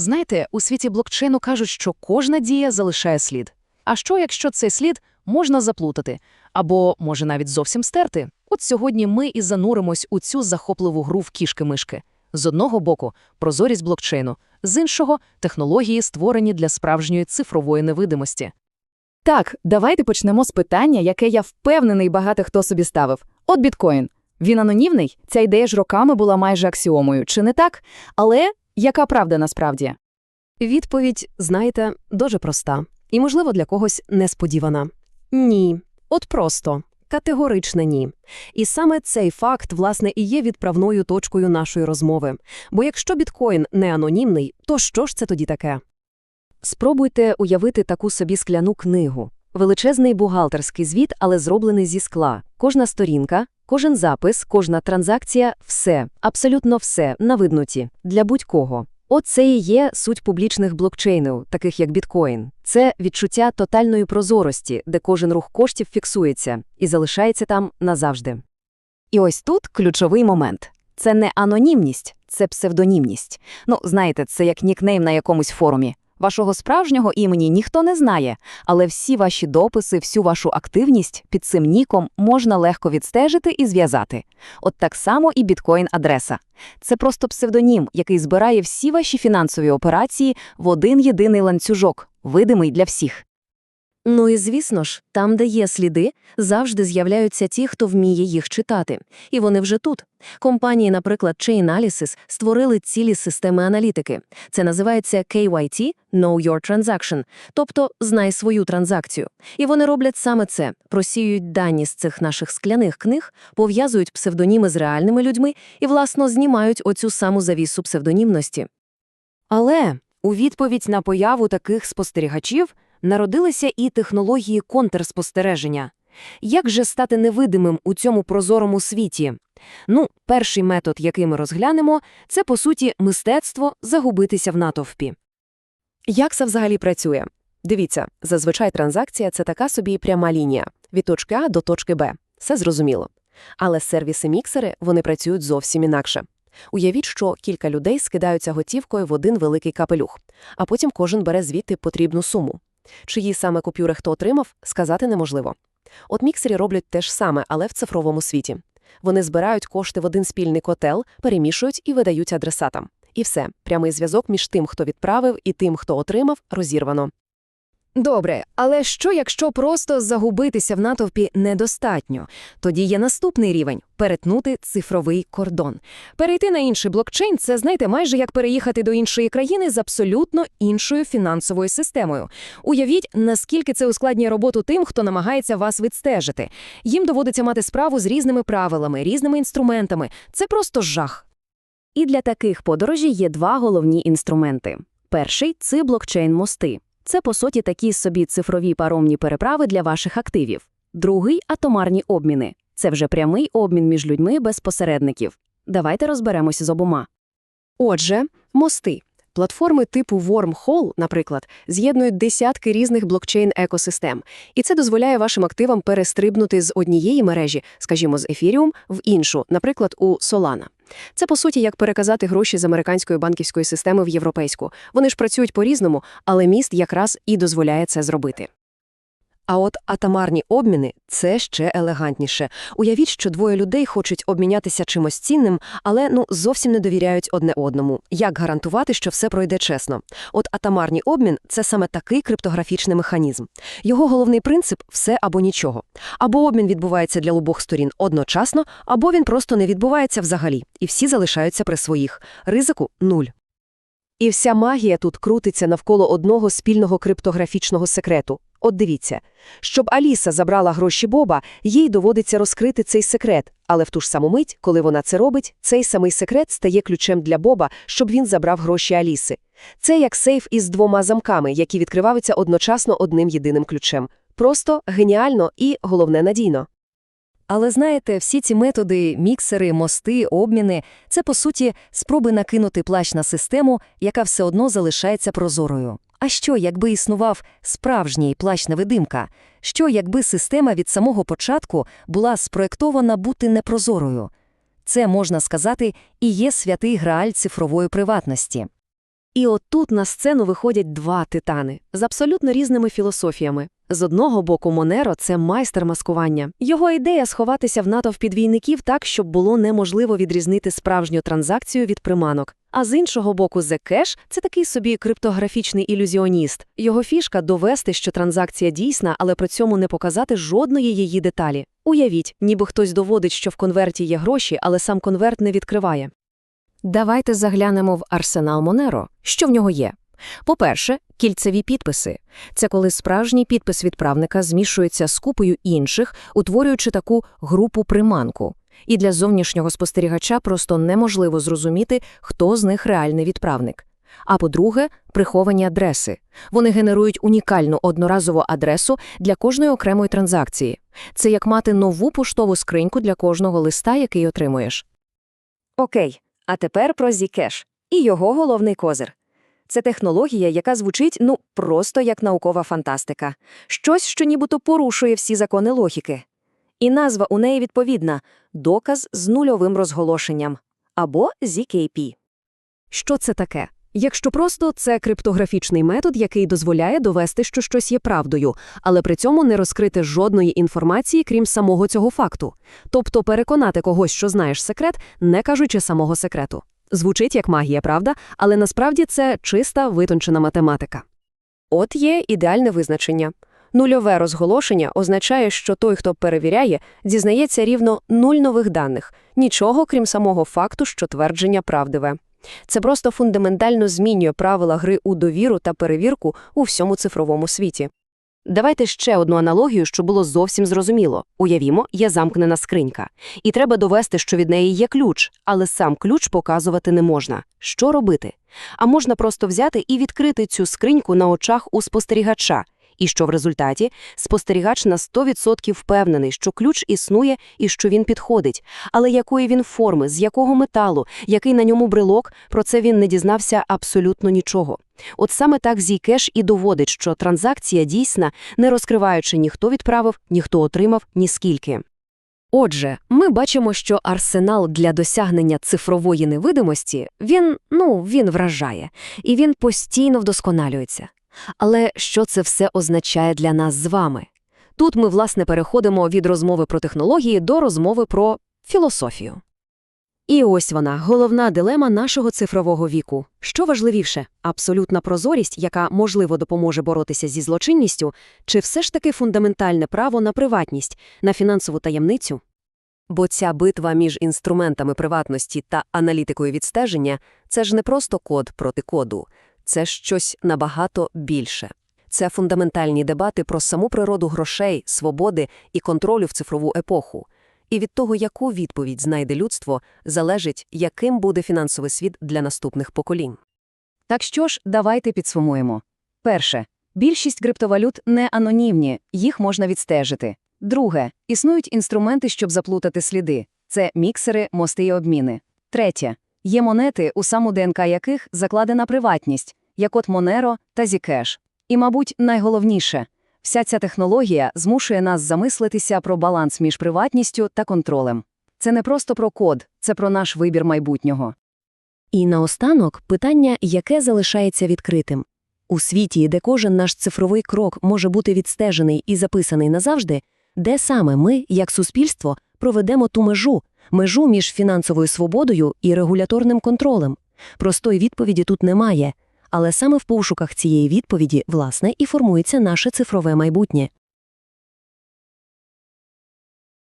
Знаєте, у світі блокчейну кажуть, що кожна дія залишає слід. А що, якщо цей слід можна заплутати? Або, може, навіть зовсім стерти? От сьогодні ми і зануримось у цю захопливу гру в кішки-мишки. З одного боку – прозорість блокчейну, з іншого – технології, створені для справжньої цифрової невидимості. Так, давайте почнемо з питання, яке я впевнений багато хто собі ставив. От біткоін. Він анонімний? Ця ідея ж роками була майже аксіомою, чи не так? Але яка правда насправді? Відповідь, знаєте, дуже проста. І, можливо, для когось несподівана. Ні. От просто. Категоричне ні. І саме цей факт, власне, і є відправною точкою нашої розмови. Бо якщо біткоін не анонімний, то що ж це тоді таке? Спробуйте уявити таку собі скляну книгу. Величезний бухгалтерський звіт, але зроблений зі скла. Кожна сторінка, кожен запис, кожна транзакція – все, абсолютно все, на видноті, для будь-кого. От це і є суть публічних блокчейнів, таких як біткоін. Це відчуття тотальної прозорості, де кожен рух коштів фіксується і залишається там назавжди. І ось тут ключовий момент. Це не анонімність, це псевдонімність. Ну, знаєте, це як нікнейм на якомусь форумі. Вашого справжнього імені ніхто не знає, але всі ваші дописи, всю вашу активність під цим ніком можна легко відстежити і зв'язати. От так само і біткоін-адреса. Це просто псевдонім, який збирає всі ваші фінансові операції в один єдиний ланцюжок, видимий для всіх. Ну і звісно ж, там, де є сліди, завжди з'являються ті, хто вміє їх читати. І вони вже тут. Компанії, наприклад, Chainalysis, створили цілі системи аналітики. Це називається KYT – Know Your Transaction, тобто «знай свою транзакцію». І вони роблять саме це – просіюють дані з цих наших скляних книг, пов'язують псевдоніми з реальними людьми і, власно, знімають оцю саму завісу псевдонімності. Але у відповідь на появу таких спостерігачів народилися і технології контрспостереження. Як же стати невидимим у цьому прозорому світі? Ну, перший метод, який ми розглянемо, це, по суті, мистецтво загубитися в натовпі. Як це взагалі працює? Дивіться, зазвичай транзакція – це така собі пряма лінія від точки А до точки Б. Все зрозуміло. Але сервіси-міксери, вони працюють зовсім інакше. Уявіть, що кілька людей скидаються готівкою в один великий капелюх, а потім кожен бере звідти потрібну суму. Чиї саме купюри хто отримав, сказати неможливо. От міксері роблять те ж саме, але в цифровому світі. Вони збирають кошти в один спільний котел, перемішують і видають адресатам. І все, прямий зв'язок між тим, хто відправив, і тим, хто отримав, розірвано. Добре, але що, якщо просто загубитися в натовпі недостатньо? Тоді є наступний рівень – перетнути цифровий кордон. Перейти на інший блокчейн – це, знаєте, майже як переїхати до іншої країни з абсолютно іншою фінансовою системою. Уявіть, наскільки це ускладнює роботу тим, хто намагається вас відстежити. Їм доводиться мати справу з різними правилами, різними інструментами. Це просто жах. І для таких подорожей є два головні інструменти. Перший – це блокчейн-мости. Це, по суті, такі собі цифрові паромні переправи для ваших активів. Другий – атомарні обміни. Це вже прямий обмін між людьми без посередників. Давайте розберемося з обома. Отже, мости. Платформи типу Wormhole, наприклад, з'єднують десятки різних блокчейн-екосистем, і це дозволяє вашим активам перестрибнути з однієї мережі, скажімо, з Ethereum, в іншу, наприклад, у Solana. Це, по суті, як переказати гроші з американської банківської системи в європейську. Вони ж працюють по-різному, але міст якраз і дозволяє це зробити. А от атомарні обміни – це ще елегантніше. Уявіть, що двоє людей хочуть обмінятися чимось цінним, але ну зовсім не довіряють одне одному. Як гарантувати, що все пройде чесно? От атомарні обмін – це саме такий криптографічний механізм. Його головний принцип – все або нічого. Або обмін відбувається для обох сторін одночасно, або він просто не відбувається взагалі, і всі залишаються при своїх. Ризику – нуль. І вся магія тут крутиться навколо одного спільного криптографічного секрету. От дивіться, щоб Аліса забрала гроші Боба, їй доводиться розкрити цей секрет, але в ту ж саму мить, коли вона це робить, цей самий секрет стає ключем для Боба, щоб він забрав гроші Аліси. Це як сейф із двома замками, які відкриваються одночасно одним єдиним ключем. Просто, геніально і, головне, надійно. Але знаєте, всі ці методи, міксери, мости, обміни – це, по суті, спроби накинути плащ на систему, яка все одно залишається прозорою. А що, якби існував справжній плащ-невидимка? Що, якби система від самого початку була спроєктована бути непрозорою? Це, можна сказати, і є святий грааль цифрової приватності. І отут на сцену виходять два титани з абсолютно різними філософіями. З одного боку, Монеро – це майстер маскування. Його ідея – сховатися в натовпі двійників так, щоб було неможливо відрізнити справжню транзакцію від приманок. А з іншого боку, Zcash – це такий собі криптографічний ілюзіоніст. Його фішка – довести, що транзакція дійсна, але при цьому не показати жодної її деталі. Уявіть, ніби хтось доводить, що в конверті є гроші, але сам конверт не відкриває. Давайте заглянемо в арсенал Монеро. Що в нього є? По-перше, кільцеві підписи. Це коли справжній підпис відправника змішується з купою інших, утворюючи таку групу-приманку. І для зовнішнього спостерігача просто неможливо зрозуміти, хто з них реальний відправник. А по-друге, приховані адреси. Вони генерують унікальну одноразову адресу для кожної окремої транзакції. Це як мати нову поштову скриньку для кожного листа, який отримуєш. Окей, а тепер про Zcash і його головний козир. Це технологія, яка звучить, ну, просто як наукова фантастика. Щось, що нібито порушує всі закони логіки. І назва у неї відповідна – доказ з нульовим розголошенням або ZKP. Що це таке? Якщо просто це криптографічний метод, який дозволяє довести, що щось є правдою, але при цьому не розкрити жодної інформації, крім самого цього факту. Тобто переконати когось, що знаєш секрет, не кажучи самого секрету. Звучить як магія, правда? Але насправді це чиста витончена математика. От є ідеальне визначення. Нульове розголошення означає, що той, хто перевіряє, дізнається рівно нуль нових даних, нічого крім самого факту, що твердження правдиве. Це просто фундаментально змінює правила гри у довіру та перевірку у всьому цифровому світі. Давайте ще одну аналогію, щоб було зовсім зрозуміло. Уявімо, є замкнена скринька. І треба довести, що від неї є ключ, але сам ключ показувати не можна. Що робити? А можна просто взяти і відкрити цю скриньку на очах у спостерігача. І що в результаті? Спостерігач на 100% впевнений, що ключ існує і що він підходить. Але якої він форми, з якого металу, який на ньому брелок, про це він не дізнався абсолютно нічого. От саме так Zcash і доводить, що транзакція дійсна, не розкриваючи ні хто відправив, ні хто отримав, ні скільки. Отже, ми бачимо, що арсенал для досягнення цифрової невидимості, він, ну, він вражає, і він постійно вдосконалюється. Але що це все означає для нас з вами? Тут ми, власне, переходимо від розмови про технології до розмови про філософію. І ось вона, головна дилема нашого цифрового віку. Що важливіше – абсолютна прозорість, яка, можливо, допоможе боротися зі злочинністю, чи все ж таки фундаментальне право на приватність, на фінансову таємницю? Бо ця битва між інструментами приватності та аналітикою відстеження – це ж не просто код проти коду, це щось набагато більше. Це фундаментальні дебати про саму природу грошей, свободи і контролю в цифрову епоху. І від того, яку відповідь знайде людство, залежить, яким буде фінансовий світ для наступних поколінь. Так що ж, давайте підсумуємо. Перше. Більшість криптовалют не анонімні, їх можна відстежити. Друге. Існують інструменти, щоб заплутати сліди. Це міксери, мости і обміни. Третє. Є монети, у саму ДНК яких закладена приватність, як от Monero та Zcash. І, мабуть, найголовніше – вся ця технологія змушує нас замислитися про баланс між приватністю та контролем. Це не просто про код, це про наш вибір майбутнього. І наостанок питання, яке залишається відкритим. У світі, де кожен наш цифровий крок може бути відстежений і записаний назавжди, де саме ми, як суспільство, проведемо ту межу, межу між фінансовою свободою і регуляторним контролем. Простої відповіді тут немає, але саме в пошуках цієї відповіді, власне, і формується наше цифрове майбутнє.